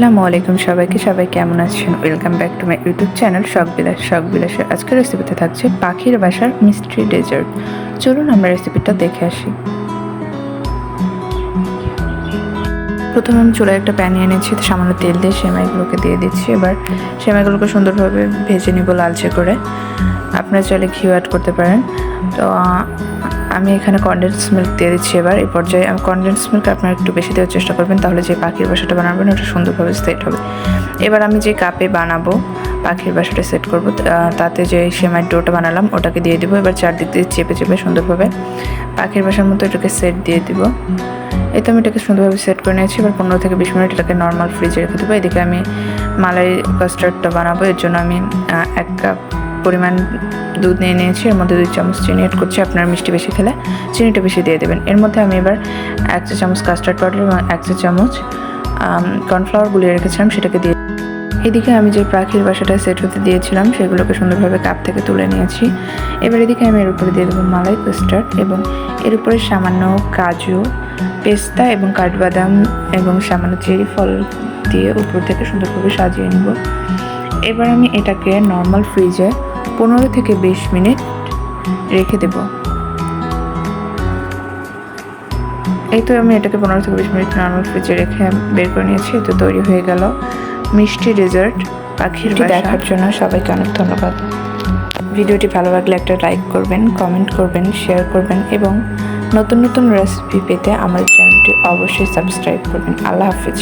আসসালামু আলাইকুম সবাইকে। সবাই কেমন আছেন? Welcome back to my YouTube channel Shokh Bilash Shokh বিলাসের আজকের রেসিপিতে থাকছে পাখির বাসার মিষ্টি ডেজার্ট চলুন আমরা রেসিপিটা দেখে আসি। প্রথমে আমি চুলায় একটা প্যান নিয়ে নিয়েছি তো সামান্য তেল দিয়ে সেমাইগুলোকে দিয়ে দিচ্ছি। এবার সেমাইগুলোকে সুন্দরভাবে ভেজে নিব লালচে করে। আপনারা চাইলে ঘিও অ্যাড করতে পারেন। তো আমি এখানে কনডেন্স মিল্ক দিয়ে দিচ্ছি এবার। এই পর্যায়ে আমি কনডেন্স মিল্ক আপনারা একটু বেশি দেওয়ার চেষ্টা করবেন, তাহলে যে পাখির বাসাটা বানাবেন ওটা সুন্দরভাবে সেট হবে। এবার আমি যে কাপে বানাবো, পাখির বাসাটা সেট করব তাতে যে সেমাই ডোটা বানালাম, ওটাকে দিয়ে দিব। এবার চারদিক দিয়ে চেপে চেপে সুন্দরভাবে পাখির বাসার মতো এটাকে সেট দিয়ে দিব। এই তো আমি এটাকে সুন্দরভাবে সেট করে নিয়েছি। এবার পনেরো থেকে বিশ মিনিট এটাকে নর্মাল ফ্রিজে রেখে দেবো। এদিকে আমি মালাই কাস্টার্ডটা বানাবো। এর জন্য আমি এক কাপ পরিমাণ দুধ নিয়ে নিয়েছি, এর মধ্যে দুই চামচ চিনি অ্যাড করছি, আপনার মিষ্টি বেশি খেলে চিনিটা বেশি দিয়ে দেবেন। এর মধ্যে আমি এবার এক চা চামচ কাস্টার্ড পাউডার এবং এক চা চামচ কর্নফ্লাওয়ার গুলিয়ে রেখেছিলাম, সেটাকে দিয়ে এদিকে আমি যে পাখির বাসাটা সেট হতে দিয়েছিলাম, সেগুলোকে সুন্দরভাবে কাপ থেকে তুলে নিয়েছি। এবার এদিকে আমি এর উপরে দিয়ে দেবো মালাই কাস্টার্ড এবং এর উপরে সামান্য কাজু পেস্তা এবং কাঠবাদাম এবং সামান্য চেরি ফল দিয়ে উপর থেকে সুন্দরভাবে সাজিয়ে নেব। এবার আমি এটাকে নর্মাল ফ্রিজে পনেরো থেকে বিশ মিনিট রেখে দেব। এই তো আমি এটাকে পনেরো থেকে বিশ মিনিট নর্মাল ফ্রিজে রেখে বের করে নিয়েছি তো তৈরি হয়ে গেল। মিষ্টি ডেজার্ট পাখির দেখার জন্য সবাইকে অনেক ধন্যবাদ। ভিডিওটি ভালো লাগলে একটা লাইক করবেন কমেন্ট করবেন শেয়ার করবেন এবং নতুন নতুন রেসিপি পেতে আমাদের চ্যানেলটি অবশ্যই সাবস্ক্রাইব করবেন। আল্লাহ হাফিজ।